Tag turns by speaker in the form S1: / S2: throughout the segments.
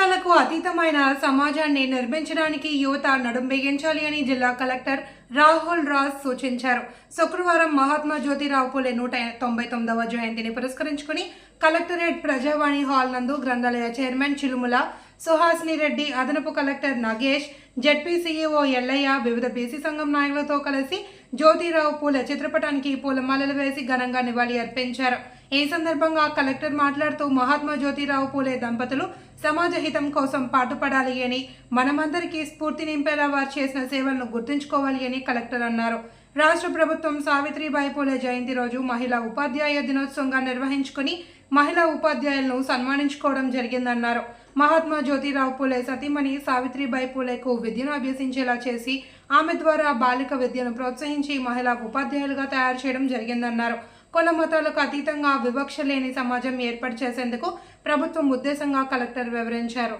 S1: మతాలకు అతీతమైన సమాజాన్ని నిర్మించడానికి యువత నడుం బిగించాలి అని జిల్లా కలెక్టర్ రాహుల్ రాజ్ సూచించారు. శుక్రవారం మహాత్మా జ్యోతిరావు పూలే నూట తొంభై తొమ్మిదవ జయంతిని పురస్కరించుకుని కలెక్టరేట్ ప్రజావాణి హాల్ నందు గ్రంథాలయ చైర్మన్ చిలుముల సుహాసిని రెడ్డి అదనపు కలెక్టర్ నగేష్ జడ్పీసీఈఓ ఎల్లయ్య వివిధ బీసీ సంఘం నాయకులతో కలిసి జ్యోతిరావు పూలే చిత్రపటానికి పూలమాలలు వేసి ఘనంగా నివాళి అర్పించారు ఈ సందర్భంగా కలెక్టర్ మాట్లాడుతూ మహాత్మా జ్యోతిరావు పూలే దంపతులు సమాజ హితం కోసం పాటుపడాలి అని మనమందరికీ స్ఫూర్తి నింపేలా వారు చేసిన సేవలను గుర్తుంచుకోవాలి అని కలెక్టర్ అన్నారు. రాష్ట్ర ప్రభుత్వం సావిత్రిబాయి పూలే జయంతి రోజు మహిళా ఉపాధ్యాయ దినోత్సవంగా నిర్వహించుకుని మహిళా ఉపాధ్యాయులను సన్మానించుకోవడం జరిగిందన్నారు. మహాత్మా జ్యోతిరావు పూలే సతీమణి సావిత్రిబాయి పూలేకు విద్యను అభ్యసించేలా చేసి ఆమె ద్వారా బాలిక విద్యను ప్రోత్సహించి మహిళా ఉపాధ్యాయులుగా తయారు చేయడం జరిగిందన్నారు. కుల మతాలకు అతీతంగా వివక్ష లేని సమాజం ఏర్పాటు చేసేందుకు ప్రభుత్వం ఉద్దేశంగా కలెక్టర్ వివరించారు.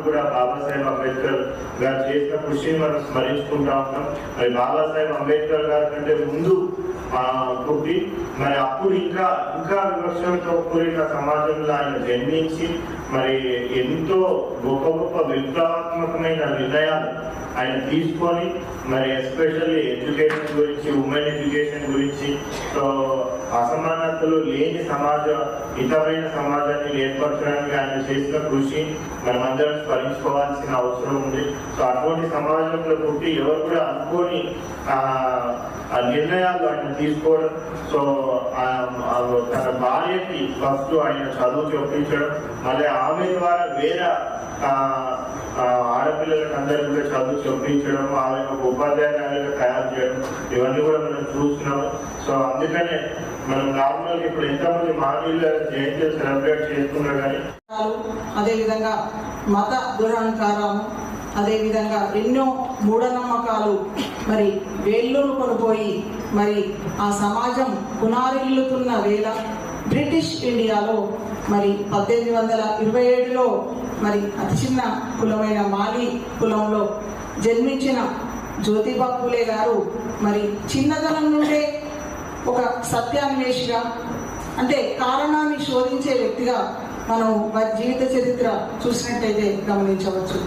S2: కాబట్టి కూడా బాబాసాహెబ్ అంబేద్కర్ గారు చేసిన కృషిని మనం స్మరించుకుంటా ఉంటాం మరి బాబాసాహెబ్ అంబేద్కర్ గారి కంటే ముందు పుట్టి మరి అప్పుడు ఇంకా ఇంకా వివక్షలతో కూడిన సమాజంలో ఆయన జన్మించి మరి ఎంతో గొప్ప గొప్ప విప్లవాత్మకమైన నిర్ణయాలు ఆయన తీసుకొని మరి ఎస్పెషల్లీ ఎడ్యుకేషన్ గురించి ఉమెన్ ఎడ్యుకేషన్ గురించి సో అసమానతలు లేని సమాజ హితమైన సమాజాన్ని ఏర్పరచడానికి ఆయన చేసిన కృషి మనమందరం స్మరించుకోవాల్సిన అవసరం ఉంది. సో అటువంటి సమాజంలో పుట్టి ఎవరు కూడా అనుకోని ఆ, నిర్ణయాలు ఆయన తీసుకోవడం సో తన భార్యకి ఫస్ట్ ఆయన చదువు చెప్పించడం మళ్ళీ ఆమె ద్వారా వేరే ఆ, ఆడపిల్లలకు అందరికీ కూడా చదువు చెప్పించడం వాళ్ళ యొక్క ఉపాధ్యాయులు తయారు చేయడం ఇవన్నీ కూడా మనం చూస్తున్నాం సో అందుకనే మనం నార్మల్ ఇప్పుడు ఎంతమంది మానవుల జయంతి సెలబ్రేట్ చేసుకున్నా కానీ
S3: అదేవిధంగా మత దురహంకారాలు అదేవిధంగా ఎన్నో మూఢనమ్మకాలు మరి వేళ్ళను కొనిపోయి మరి ఆ సమాజం పునారిల్లుతున్న వేళ బ్రిటిష్ ఇండియాలో మరి పద్దెనిమిది వందల ఇరవై ఏడులో మరి అతి చిన్న కులమైన మాలి కులంలో జన్మించిన జ్యోతిబా పూలే గారు మరి చిన్నతనం నుండే ఒక సత్యాన్వేషిగా అంటే కారణాన్ని శోధించే వ్యక్తిగా మనం వారి జీవిత చరిత్ర చూసినట్టయితే గమనించవచ్చు.